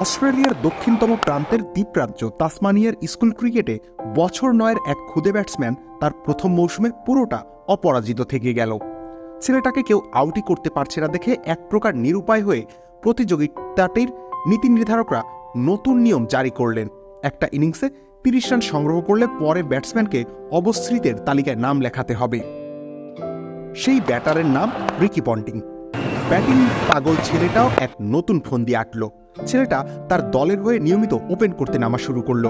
অস্ট্রেলিয়ার দক্ষিণতম প্রান্তের দ্বীপরাজ্য তাসমানিয়ার স্কুল ক্রিকেটে বছর নয়ের এক খুদে ব্যাটসম্যান তার প্রথম মৌসুমে পুরোটা অপরাজিত থেকে গেল। ছেলেটাকে কেউ আউটই করতে পারছে না দেখে এক প্রকার নিরুপায় হয়ে প্রতিযোগিতাটির নীতি নির্ধারকরা নতুন নিয়ম জারি করলেন। একটা ইনিংসে তিরিশ রান সংগ্রহ করলে পরে ব্যাটসম্যানকে অবস্থিতের তালিকায় নাম লেখাতে হবে। সেই ব্যাটারের নাম রিকি পন্টিং। ব্যাটিং পাগল ছেলেটাও এক নতুন ফন্দি আঁটল। ছেলেটা তার দলের হয়ে নিয়মিত ওপেন করতে নামা শুরু করল।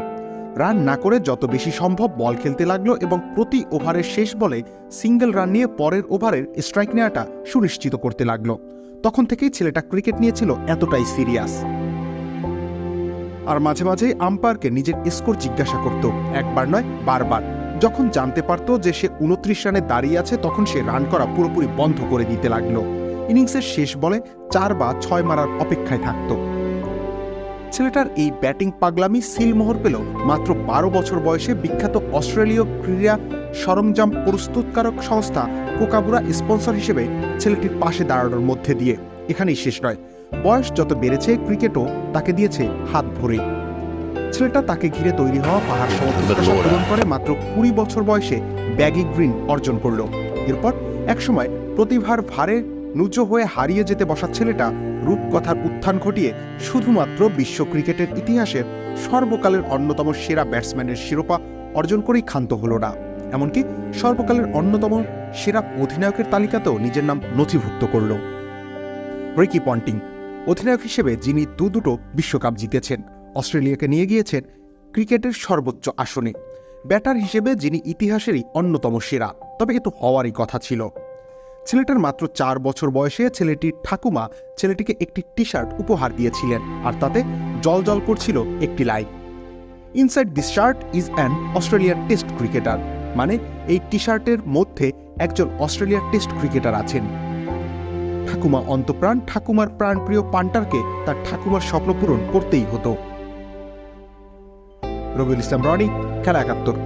রান না করে যত বেশি সম্ভব বল খেলতে লাগল এবং প্রতি ওভারের শেষ বলে সিঙ্গেল রান নিয়ে পরের ওভারের স্ট্রাইক নেওয়াটা সুনিশ্চিত করতে লাগল। তখন থেকেই ছেলেটা ক্রিকেট নিয়েছিল এতটাই সিরিয়াস। আর মাঝে মাঝে আম্পায়ারকে নিজের স্কোর জিজ্ঞাসা করত। একবার নয়, বারবার। যখন জানতে পারতো যে সে উনত্রিশ রানে দাঁড়িয়ে আছে, তখন সে রান করা পুরোপুরি বন্ধ করে দিতে লাগল। ইনিংসের শেষ বলে চার বা ছয় মারার অপেক্ষায় থাকতো। ছেলেটার এই ব্যাটিং পাগলামি সিলমোহর পেল মাত্র বারো বছর বয়সে বিখ্যাত অস্ট্রেলীয় ক্রীড়া সরঞ্জাম প্রস্তুতকারক সংস্থা কোকাবুরা স্পন্সর হিসেবে ছেলেটির পাশে দাঁড়ানোর মধ্যে দিয়ে। এখানেই শেষ নয়। বয়স যত বেড়েছে ক্রিকেটও তাকে দিয়েছে হাত ভরে। ছেলেটা তাকে ঘিরে তৈরি হওয়া পাহাড় পূরণ করে মাত্র কুড়ি বছর বয়সে ব্যাগি গ্রিন অর্জন করল। এরপর একসময় প্রতিভার ভারে নুজ হয়ে হারিয়ে যেতে বসা ছেলেটা রূপকথার উত্থান ঘটিয়ে শুধুমাত্র বিশ্ব ক্রিকেটের ইতিহাসের সর্বকালের অন্যতম সেরা ব্যাটসম্যানের শিরোপা অর্জন করেই ক্ষান্ত হল না। এমনকি সর্বকালের অন্যতম সেরা অধিনায়কের তালিকাতেও নিজের নাম নথিভুক্ত করল। রিকি পন্টিং, অধিনায়ক হিসেবে যিনি দু দুটো বিশ্বকাপ জিতেছেন, অস্ট্রেলিয়াকে নিয়ে গিয়েছেন ক্রিকেটের সর্বোচ্চ আসনে। ব্যাটার হিসেবে যিনি ইতিহাসেরই অন্যতম সেরা, তবে এ হওয়ারই কথা ছিল। ছেলেটার মাত্র চার বছর বয়সে ছেলেটির ঠাকুমা ছেলেটিকে একটি টি শার্ট উপহার দিয়েছিলেন আর তাতে জল জল করছিল একটি line inside this shirt is an অস্ট্রেলিয়ার টেস্ট ক্রিকেটার মানে এই টি শার্টের মধ্যে একজন অস্ট্রেলিয়ার টেস্ট ক্রিকেটার আছেন। ঠাকুমা অন্তপ্রাণ, ঠাকুমার প্রাণপ্রিয় পান্টারকে তার ঠাকুমার স্বপ্ন পূরণ করতেই হতো। রবিউল ইসলাম রনি, খেলা একাত্তর।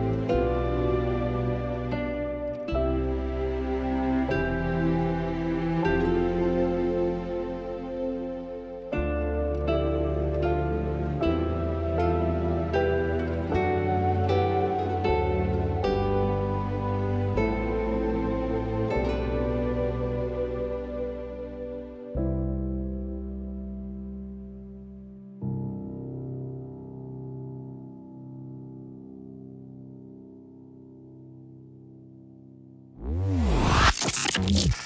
Thank you.